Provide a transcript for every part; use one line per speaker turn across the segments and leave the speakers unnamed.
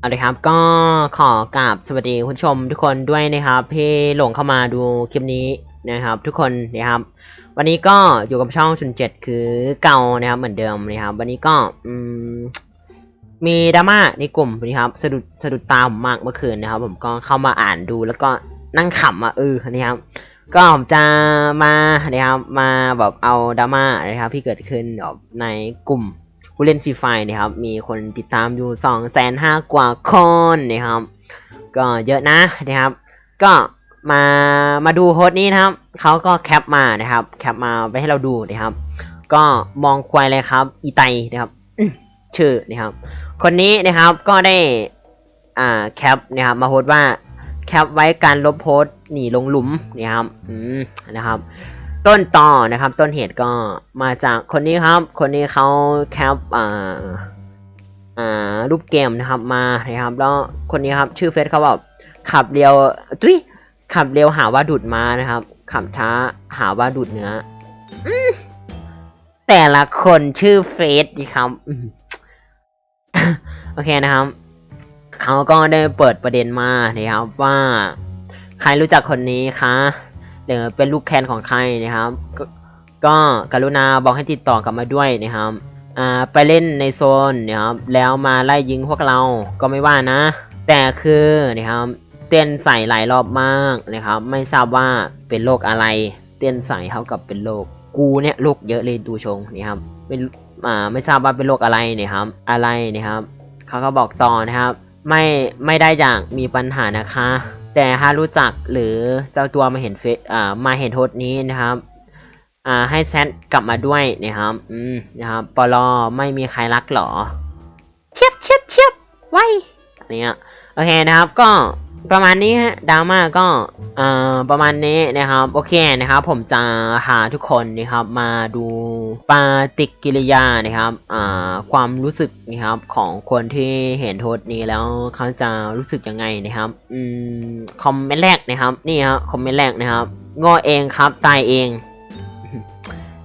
เอาลยครับก็ขอกราบสวัสดีคุณชมทุกคนด้วยนะครับที่หลงเข้ามาดูคลิปนี้นะครับ ทุกคนนะครับ วันนี้ก็อยู่กับช่องชุนเจ็ดคือเก่านะครับเหมือนเดิมนะครับ วันนี้ก็อืมมีดราม่าในกลุ่มนะครับสะดุดสะดุดตาผมมากเมื่อคืนนะครับ ผมก็เข้ามาอ่านดูแล้วก็นั่งขำอะเออนะครับก็ผมจะมานะครับมาแบบเอาดราม่านะครับที่เกิดขึ้นในกลุ่ม ผู้เล่นฟรีไฟนะครับ มีคนติดตามอยู่สองแสนห้ากว่าคนนะครับ ก็เยอะนะนะครับ ก็มามาดูโฮสต์นี้นะครับเขาก็แคปมานะครับ แคปมาไว้ให้เราดูนะครับ ก็มองควายเลยครับ อีไตนะครับชื่อนะครับ คนนี้นะครับก็ได้อ่าแคปนะครับ มาโพสต์ว่าแคปไว้การลบโพสต์หนีลงหลุมนะครับอืมนะครับ ต้นต่อนะครับ ต้นเหตุก็มาจากคนนี้ครับ คนนี้เขาแคปอ่าอ่ารูปเกมนะครับมานะครับ แล้วคนนี้ครับชื่อเฟซเขาบอกขับเร็วตุ้ยขับเร็วหาว่าดูดมานะครับ ขับช้าหาว่าดูดเนื้ออืมแต่ละคนชื่อเฟซดีครับอโอเคนะครับเขาก็ได้เปิดประเด็นมานะครับว่า ใครรู้จักคนนี้คะ หรือเป็นลูกแคนของใครนะครับกก็กรุณาบอกให้ติดต่อกลับมาด้วยนะครับอ่าไปเล่นในโซนนะครับแล้วมาไล่ยิงพวกเราก็ไม่ว่านะ แต่คือนะครับเต้นใส่หลายรอบมากนะครับ ไม่ทราบว่าเป็นโรคอะไร เต้นใส่เท่ากับเป็นโรคกูเนี่ยโรคเยอะเลยดูชงนะครับเป็นอ่าไม่ทราบว่าเป็นโรคอะไรนี่ยครับ อะไรนะครับเขาก็บอกต่อนะครับ ไม่ไม่ได้อยากมีปัญหานะคะ แต่ถ้ารู้จักหรือเจ้าตัวมาเห็นเฟซอ่ามาเห็นโทษนี้นะครับอ่าให้แซดกลับมาด้วยนะครับอืมนะครับปลอไม่มีใครรักหรอ เชียบเชียบเชียบไว้เนี้ยโอเคนะครับก็ ประมาณนี้ฮะดราม่าก็เอ่อประมาณนี้นะครับ โอเคนะครับผมจะหาทุกคนนะครับ มาดูปฏิกิริยานะครับอ่าความรู้สึกนะครับของคนที่เห็นโทษนี้แล้วเขาจะรู้สึกยังไงนะครับอืมคอมเมนต์แรกนะครับนี่ครับคอมเมนต์แรกนะครับง่เองครับตายเอง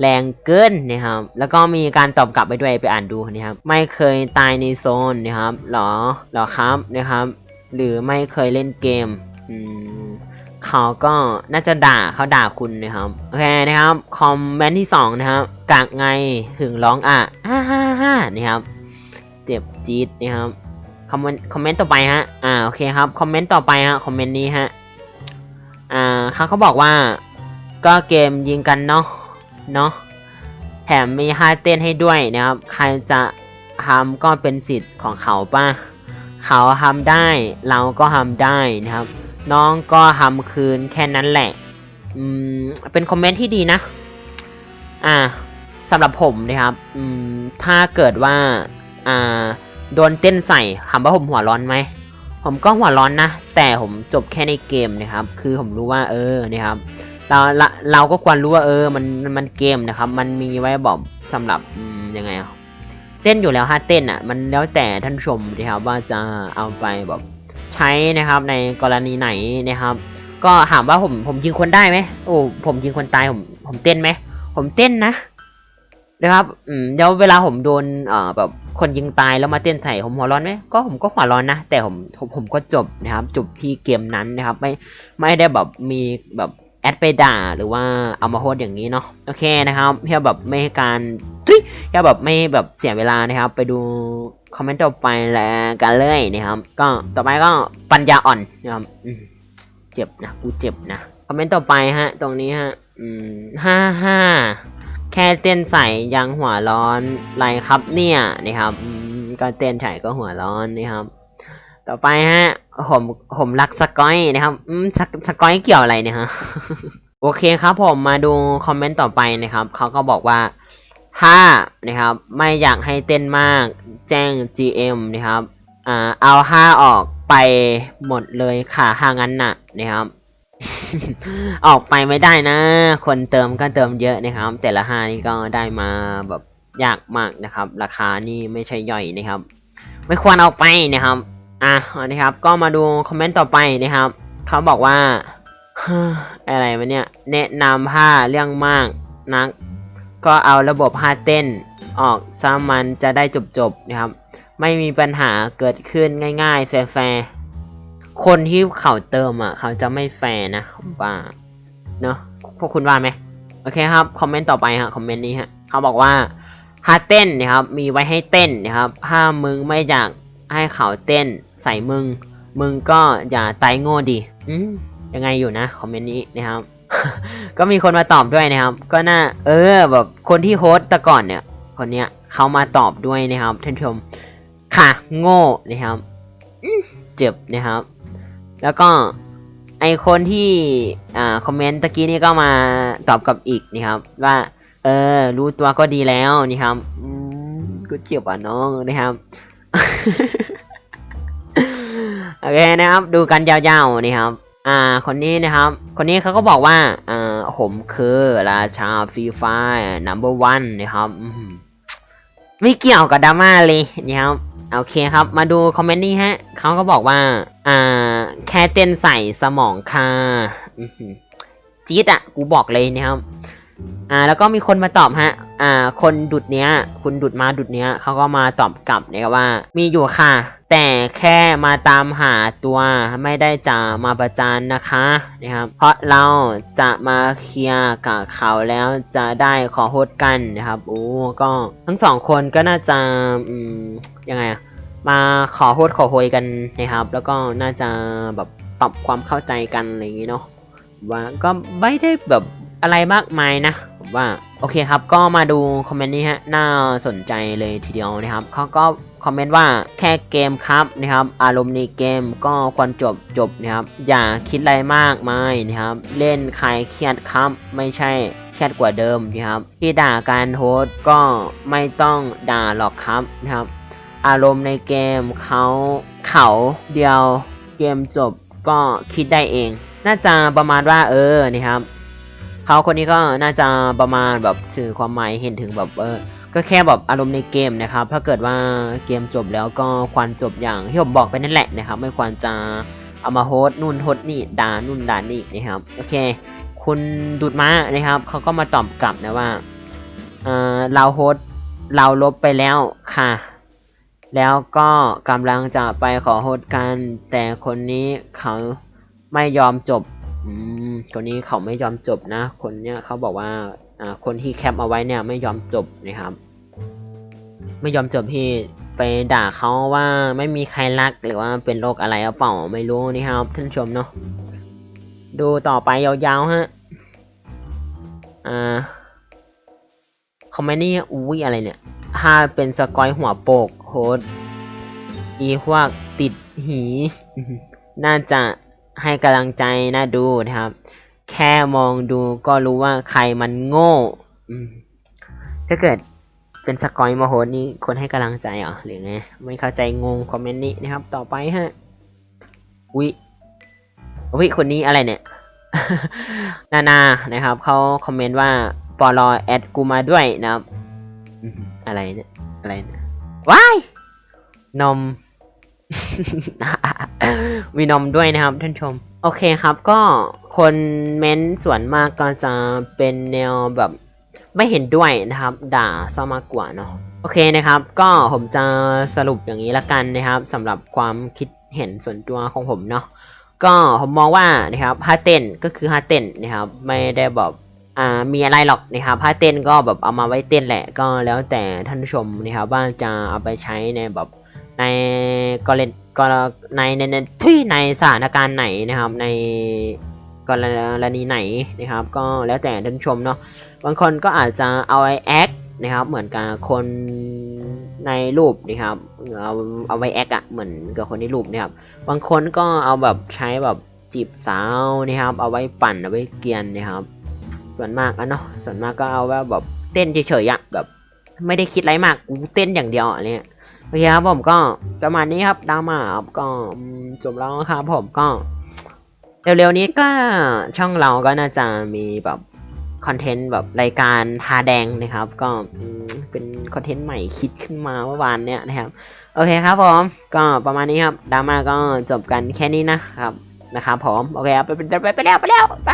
แรงเกินนะครับแล้วก็มีการตอบกลับไปด้วยไปอ่านดูนะครับ ไม่เคยตายในโซนนะครับหรอหรอครับนะครับ หรือไม่เคยเล่นเกมอืมเขาก็น่าจะด่าเขาด่าคุณนะครับโอเคนะครับคอมเมนต์ที่สองนะครับกากไงถึงร้องอะฮ่าฮ่าฮ่านะครับเจ็บจี๊ดนะครับคอมเมนต์คอมเมนต์ต่อไปฮะอ่าโอเคครับคอมเมนต์ต่อไปฮะคอมเมนต์นี้ฮะอ่าเขาเขาบอกว่า ก็เกมยิงกันเนาะเนาะแถมมีท่าเต้นให้ด้วยนะครับ ใครจะทำก็เป็นสิทธิ์ของเขาป่ะ เขาทำได้เราก็ทำได้นะครับ น้องก็ทำคืนแค่นั้นแหละ อืม เป็นคอมเมนต์ที่ดีนะ อ่าสำหรับผมนะครับ อืม ถ้าเกิดว่า อ่า โดนเต้นใส่ถามว่าผมหัวร้อนไหม ผมก็หัวร้อนนะ แต่ผมจบแค่ในเกมนะครับ คือผมรู้ว่า เออ นะครับ เราเราก็ควรรู้ว่า เออ มัน มันเกมนะครับ มันมีไว้บอกสำหรับยังไงอะ เต้นอยู่แล้วฮะเต้นอะมันแล้วแต่ท่านชมนะครับว่าจะเอาไปแบบใช้นะครับในกรณีไหนนะครับ ก็ถามว่าผมผมยิงคนได้ไหมโอ้ผมยิงคนตายผมผมเต้นไหมผมเต้นนะนะครับอืมเดี๋ยวเวลาผมโดนเอ่อแบบคนยิงตายแล้วมาเต้นใส่ผมหัวร้อนไหมก็ผมก็หัวร้อนนะแต่ผมผมผมก็จบนะครับจบที่เกมนั้นนะครับ ไม่ไม่ได้แบบมีแบบ แอดไปด่าหรือว่าเอามาโพสอย่างนี้เนาะโอเคนะครับเพื่อแบบไม่ให้การเพื่อแบบไม่แบบเสียเวลานะครับ ไปดูคอมเมนต์ต่อไปแล้วกันเลยนะครับ ก็ต่อไปก็ปัญญาอ่อนนะครับเจ็บนะกูเจ็บนะคอมเมนต์ต่อไปฮะ ตรงนี้ฮะอืมห้าห้าแค่เต้นใส่ยังหัวร้อนไรครับเนี่ยนะครับก็เต้นใส่ก็หัวร้อนนะครับ ต่อไปฮะ ผมผมรักสกอยนะครับ อืมสกสกอยเกี่ยวอะไรเนี่ยฮะ โอเคครับผมมาดูคอมเมนต์ต่อไปนะครับ เขาก็บอกว่า ถ้านะครับ ไม่อยากให้เต้นมากแจ้ง GM นะครับ อ่า เอาห้าออกไปหมดเลยค่ะห้างั้นน่ะนะครับ ออกไปไม่ได้นะ คนเติมก็เติมเยอะนะครับ แต่ละห้านี่ก็ได้มาแบบยากมากนะครับ ราคานี่ไม่ใช่ย่อยนะครับ ไม่ควรเอาไปนะครับ อะนะครับ ก็มาดูคอมเมนต์ต่อไปนะครับ เขาบอกว่าอะไรวะเนี่ย แนะนำผ้าเรื่องมากนัก ก็เอาระบบผ้าเต้นออกซะมันจะได้จบๆนะครับ ไม่มีปัญหาเกิดขึ้นง่ายๆแฟร์คนที่เขาเติมอะ เขาจะไม่แฟร์นะผมว่าเนาะพวกคุณว่าไหมโอเคครับคอมเมนต์ต่อไปฮะคอมเมนต์นี้ฮะเขาบอกว่าฮาเต้นนะครับ มีไว้ให้เต้นนะครับ ถ้ามึงไม่อยากให้เขาเต้น ใส่มึง มึงก็อย่าตายโง่ดิอืมยังไงอยู่นะคอมเมนต์นี้นะครับ ก็มีคนมาตอบด้วยนะครับ ก็น่าเออแบบคนที่โฮสต์แต่ก่อนเนี่ย คนเนี้ยเขามาตอบด้วยนะครับท่านผู้ชมค่ะโง่นะครับเจ็บนะครับ แล้วก็ไอคนที่อ่าคอมเมนต์ตะกี้นี่ก็มาตอบกับอีกนะครับ ว่า เออ รู้ตัวก็ดีแล้วนี่ครับก็เจ็บอะน้องนะครับ อเคนะครับ ดูกันยาวๆนี่ครับ อ่า คนนี้นะครับ คนนี้เขาก็บอกว่าอ่าผมคือราชาฟรีไฟนัมเบอร์วันนะครับไม่เกี่ยวกับดราม่าเลยนะครับโอเคครับ มาดูคอมเมนต์นี้ฮะเขาก็บอกว่า อ่า แค่เต้นใส่สมองค่ะจี๊ดอะ กูบอกเลยนะครับ อ่า แล้วก็มีคนมาตอบฮะ อ่า คนดุดเนี้ย คุณดุดมาดุดเนี้ยเขาก็มาตอบกลับนะครับว่า มีอยู่ค่ะ แต่แค่มาตามหาตัวไม่ได้จะมาประจานนะคะนะครับ เพราะเราจะมาเคลียร์กับเขาแล้วจะได้ขอโทษกันนะครับโอ้ก็ทั้งสองคนก็น่าจะอืมยังไงอะมาขอโทษขอโพยกันนะครับ แล้วก็น่าจะแบบปรับความเข้าใจกันอะไรอย่างงี้เนาะว่าก็ไม่ได้แบบ อะไรมากมายนะผมว่าโอเคครับ ก็มาดูคอมเมนต์นี้ฮะน่าสนใจเลยทีเดียวนะครับเขาก็คอมเมนต์ว่าแค่เกมครับนะครับ อารมณ์ในเกมก็ควรจบจบนะครับ อย่าคิดอะไรมากมายนะครับ เล่นใครเครียดครับ ไม่ใช่เครียดกว่าเดิมนะครับ ที่ด่าการโฮสก็ไม่ต้องด่าหรอกครับนะครับ อารมณ์ในเกมเขาเขาเดียวเกมจบก็คิดได้เอง น่าจะประมาณว่าเออนี่ครับ เขาคนนี้ก็น่าจะประมาณแบบสื่อความหมายเห็นถึงแบบเออก็แค่แบบอารมณ์ในเกมนะครับ ถ้าเกิดว่าเกมจบแล้วก็ควรจบอย่างที่ผมบอกไปนั่นแหละนะครับ ไม่ควรจะเอามาโฮสนู่นโฮสนี่ด่านู่นด่านี่นะครับโอเค คุณดูดม้านะครับเขาก็มาตอบกลับนะว่าเออเราโฮสเราลบไปแล้วค่ะ แล้วก็กำลังจะไปขอโทษกัน แต่คนนี้เขาไม่ยอมจบ คนนี้เขาไม่ยอมจบนะ คนเนี้ยเขาบอกว่าอ่าคนที่แคปเอาไว้เนี่ยไม่ยอมจบนะครับ ไม่ยอมจบที่ไปด่าเขาว่าไม่มีใครรักหรือว่าเป็นโรคอะไรเอาเปล่าไม่รู้นี่ครับท่านชมเนาะดูต่อไปยาวๆฮะอ่าคอมเมนต์นี่อุ้ยอะไรเนี่ยถ้าเป็นสกอยหัวโปกโฮสต์อีพวกติดหี น่าจะ ให้กำลังใจน่าดูนะครับ แค่มองดูก็รู้ว่าใครมันโง่อืมถ้าเกิดเป็นสกอยมาโฮสต์นี่คนให้กำลังใจเหรอหรือไงไม่เข้าใจงงคอมเมนต์นี้นะครับ ต่อไปฮะวิวิคนนี้อะไรเนี่ย นานานะครับเขาคอมเมนต์ว่าปอลอแอดกูมาด้วยนะครับอืมอะไรเนี่ย อะไรเนี่ยว้ายนม มีนมด้วยนะครับท่านชม โอเคครับก็คนเม้นต์ส่วนมากก็จะเป็นแนวแบบไม่เห็นด้วยนะครับ ด่าซะมากกว่าเนาะโอเคนะครับ ก็ผมจะสรุปอย่างนี้ละกันนะครับสำหรับความคิดเห็นส่วนตัวของผมเนาะก็ผมมองว่านะครับฮาเต้นก็คือฮาเต้นนะครับ ไม่ได้แบบอ่ามีอะไรหรอกนะครับฮาเต้นก็แบบเอามาไว้เต้นแหละก็แล้วแต่ท่านผู้ชมนะครับว่าจะเอาไปใช้ในแบบ ในกรณีกรในในที่ในสถานการณ์ไหนนะครับ ในกรณีไหนนะครับ ก็แล้วแต่ท่านชมเนาะบางคนก็อาจจะเอาไว้แอคนะครับ เหมือนกับคนในรูปนะครับเอาเอาไว้แอคอะเหมือนกับคนในรูปนะครับ บางคนก็เอาแบบใช้แบบจีบสาวนะครับ เอาไว้ปั่นเอาไว้เกียนนะครับ ส่วนมากอะเนาะส่วนมากก็เอาแบบเต้นเฉยๆอะแบบ ไม่ได้คิดอะไรมากกูเต้นอย่างเดียวอะเนี่ย โอเคครับผมก็ประมาณนี้ครับดราม่าครับก็จบแล้วครับผมก็เร็วๆนี้ก็ช่องเราก็น่าจะมีแบบคอนเทนต์แบบรายการทาแดงนะครับ ก็เป็นคอนเทนต์ใหม่คิดขึ้นมาเมื่อวานเนี้ยนะครับ โอเคครับผมก็ประมาณนี้ครับดราม่าก็จบกันแค่นี้นะครับนะครับผมโอเคครับไปไปไปไปแล้วไปแล้วไป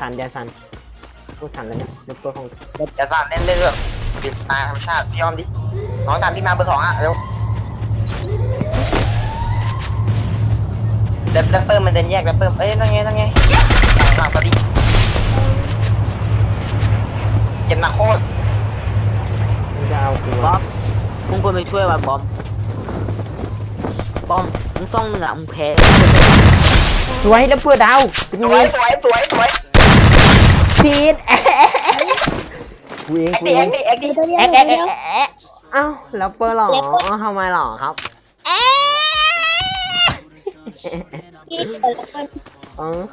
สันเดี๋ยวสันพูดสันแล้วเนี่ยเดี๋ยวตัวของ
อย่าสั่นเล่นเล่นแบบติดตายธรรมชาติพี่ยอมดิน้องตามพี่มาเบอร์สองอะเร็วแรปแรปเปอร์มันเดินแยกแรปเปอร์เอ้ยนั่นไงนั่นไงหลังพอดีเจ็บหนักโคตร
มึงจะเอากู
บอมมึงควรไปช่วยว่ะบอมบอมมึงต้องเหนือมึงแพ้
สวยแล้วเพื่อดาวเป็น
ส
ยัง
ว
ไง
ยสวยสวยสวย
พีดแอะกูเอง
แอค
กู
ดิ
เอ
แองคดิแอคดิ
แอะแอะแอะแอะแอะเอ้าแล้วเปอร์หรอทำไมหรอครับเออค